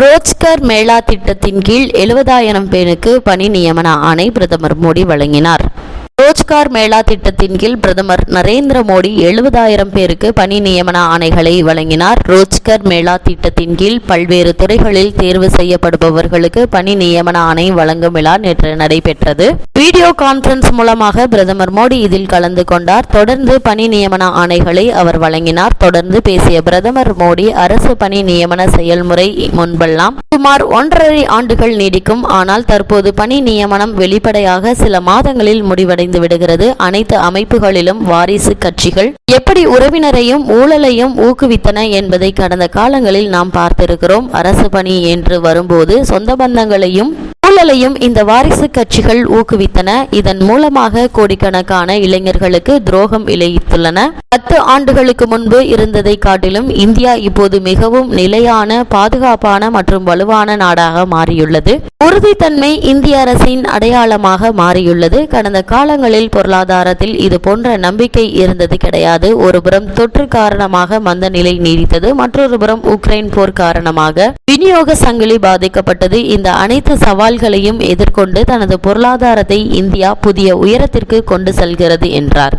ரோஜ்கர் மேளா திட்டத்தின் கீழ் எழுபதாயிரம் பேருக்கு பணி நியமன ஆணை பிரதமர் மோடி வழங்கினார். ரோஜ்கார் மேளா திட்டத்தின் கீழ் பிரதமர் நரேந்திர மோடி எழுபதாயிரம் பேருக்கு பணி நியமன ஆணைகளை வழங்கினார். ரோஜ்கர் மேளா திட்டத்தின் கீழ் பல்வேறு துறைகளில் தேர்வு செய்யப்படுபவர்களுக்கு பணி நியமன ஆணை வழங்கும் விழா நேற்று நடைபெற்றது. வீடியோ கான்பரன்ஸ் மூலமாக பிரதமர் மோடி இதில் கலந்து கொண்டார். தொடர்ந்து பணி நியமன ஆணைகளை அவர் வழங்கினார். தொடர்ந்து பேசிய பிரதமர் மோடி அரசு பணி நியமன செயல்முறை முன்பெல்லாம் சுமார் ஒன்றரை ஆண்டுகள் நீடிக்கும். ஆனால் தற்போது பணி நியமனம் வெளிப்படையாக சில மாதங்களில் முடிவடைந்து விடுகிறது. அனைத்து அமைப்புகளிலும் வாரிசு கட்சிகள் எப்படி உறவினரையும் ஊழலையும் ஊக்குவித்தன என்பதை கடந்த காலங்களில் நாம் பார்த்திருக்கிறோம். அரசு பணி என்று வரும்போது சொந்த பந்தங்களையும் ஊழலையும் இந்த வாரிசு கட்சிகள் ஊக்குவித்தன. இதன் மூலமாக கோடிக்கணக்கான இளைஞர்களுக்கு துரோகம் இழைத்துள்ளன பத்து ஆண்டுகளுக்கு முன்பு இருந்ததை காட்டிலும் இந்தியா இப்போது மிகவும் நிலையான பாதுகாப்பான மற்றும் வலுவான நாடாக மாறியுள்ளது. உறுதித்தன்மை இந்திய அரசின் அடையாளமாக மாறியுள்ளது. கடந்த காலங்களில் பொருளாதாரத்தில் இது போன்ற நம்பிக்கை இருந்தது கிடையாது. ஒருபுறம் தொற்று காரணமாக மந்த நிலை நீடித்தது. மற்றொரு புறம் உக்ரைன் போர் காரணமாக விநியோக சங்கிலி பாதிக்கப்பட்டது. இந்த அனைத்து சவால்களையும் எதிர்கொண்டு தனது பொருளாதாரத்தை இந்தியா புதிய உயரத்திற்கு கொண்டு செல்கிறது என்றார்.